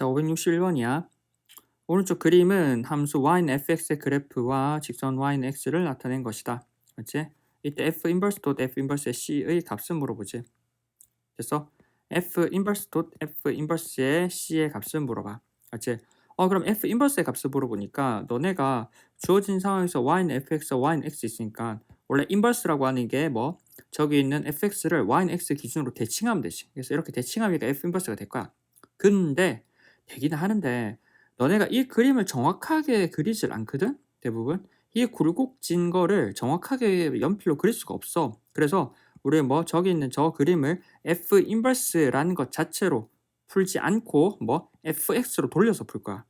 자, 561번이야. 오른쪽 그림은 함수 y는 fx의 그래프와 직선 y는 x를 나타낸 것이다. 맞지? 이때 f 인버스 도 f 인버스의 c의 값을 물어보지. 그래서 f 인버스 도 f 인버스의 c의 값을 물어봐. 맞지? 어 그럼 f 인버스의 값을 물어보니까 너네가 주어진 상황에서 y는 fx, y는 x 있으니까 원래 인버스라고 하는 게 뭐 저기 있는 fx를 y는 x 기준으로 대칭하면 되지. 그래서 이렇게 대칭하니까 f 인버스가 될 거야. 근데 되긴 하는데 너네가 이 그림을 정확하게 그리질 않거든? 대부분. 이 굴곡진 거를 정확하게 연필로 그릴 수가 없어. 그래서 우리 뭐 저기 있는 저 그림을 f 인버스라는 것 자체로 풀지 않고 뭐 fx로 돌려서 풀 거야.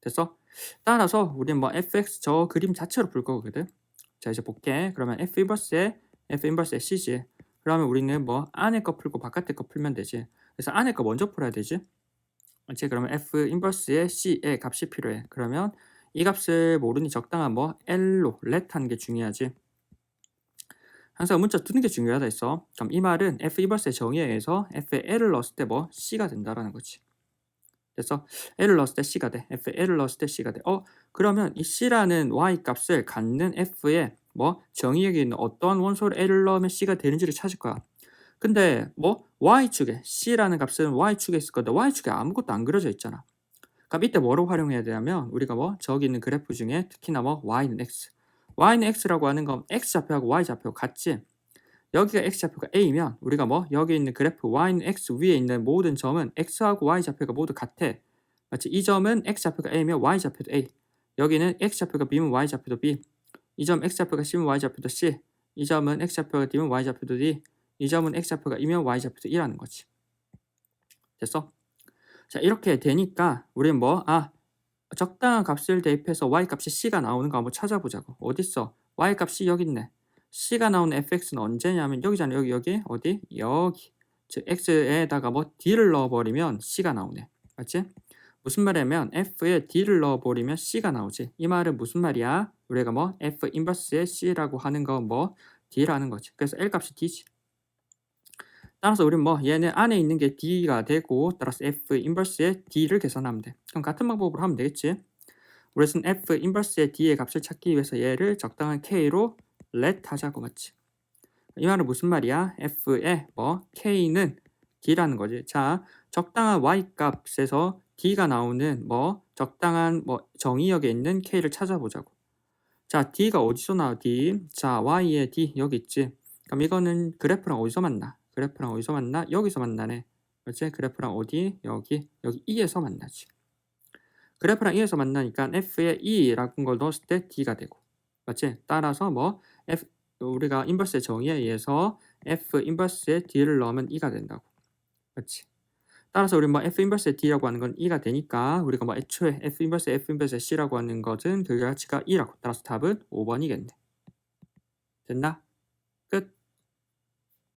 됐어? 따라서 우리는 뭐 fx 저 그림 자체로 풀 거거든. 자 이제 볼게. 그러면 f 인버스에 f 인버스에 c지. 그러면 우리는 뭐 안에 거 풀고 바깥에 거 풀면 되지. 그래서 안에 거 먼저 풀어야 되지. 그렇지? 그러면 f 인버스의 c의 값이 필요해. 그러면 이 값을 모르니 적당한 뭐 L로 let 하는 게 중요하지. 항상 문자 두는 게 중요하다 했어. 그럼 이 말은 f 인버스의 정의에 의해서 f에 L을 넣었을 때 뭐 c가 된다라는 거지. 그래서 L을 넣었을 때 c가 돼. f에 L을 넣었을 때 c가 돼. 어 그러면 이 c라는 y 값을 갖는 f의 뭐 정의역에 있는 어떠한 원소를 L을 넣으면 c가 되는지를 찾을 거야. 근데 뭐 y축에 c라는 값은 y축에 있을 건데 y축에 아무것도 안 그려져 있잖아. 그럼 이때 뭐로 활용해야 되냐면 우리가 뭐 저기 있는 그래프 중에 특히나 뭐 y는 x. y는 x라고 하는 건 x 좌표하고 y 좌표 같지 여기가 x 좌표가 a면 우리가 뭐 여기 있는 그래프 y는 x 위에 있는 모든 점은 x하고 y 좌표가 모두 같아. 마치 이 점은 x 좌표가 a면 y 좌표도 a. 여기는 x 좌표가 b면 y 좌표도 b. 이 점 x 좌표가 c면 y 좌표도 c. 이 점은 x 좌표가 d면 y 좌표도 d 이 점은 x 좌표가 2면 y 좌표도 2라는 거지. 됐어? 자 이렇게 되니까 우리는 뭐 아 적당한 값을 대입해서 y 값이 c가 나오는 거 한번 찾아보자고. 어딨어? Y 값이 여기 있네. C가 나오는 fx는 언제냐면 여기잖아. 여기 여기 어디? 여기. 즉 x에다가 뭐 d를 넣어버리면 c가 나오네. 맞지? 무슨 말이냐면 f에 d를 넣어버리면 c가 나오지. 이 말은 무슨 말이야? 우리가 뭐 f 인버스의 c라고 하는 거뭐 d라는 거지. 그래서 l 값이 d지 따라서 우리는 뭐 얘는 안에 있는 게 d가 되고 따라서 f 인버스의 d를 계산하면 돼. 그럼 같은 방법으로 하면 되겠지. 우리는 f 인버스의 d의 값을 찾기 위해서 얘를 적당한 k로 let 하자고 맞지. 이 말은 무슨 말이야? f의 뭐 k는 d라는 거지. 자, 적당한 y 값에서 d가 나오는 뭐 적당한 뭐 정의역에 있는 k를 찾아보자고. 자, d가 어디서 나와? d. 자, y의 d 여기 있지. 그럼 이거는 그래프랑 어디서 만나? 그래프랑 어디서 만나? 여기서 만나네. 그렇지? 그래프랑 어디? 여기. 여기 E에서 만나지. 그래프랑 E에서 만나니까 F에 E라는 걸 넣었을 때 D가 되고. 맞지? 따라서 뭐 F 우리가 인버스의 정의에 의해서 F 인버스에 D를 넣으면 E가 된다고. 그렇지? 따라서 우리 뭐 F 인버스의 D라고 하는 건 E가 되니까 우리가 뭐 애초에 F 인버스 F 인버스의 C라고 하는 것은 그 가치가 E라고. 따라서 답은 5번이겠네. 됐나?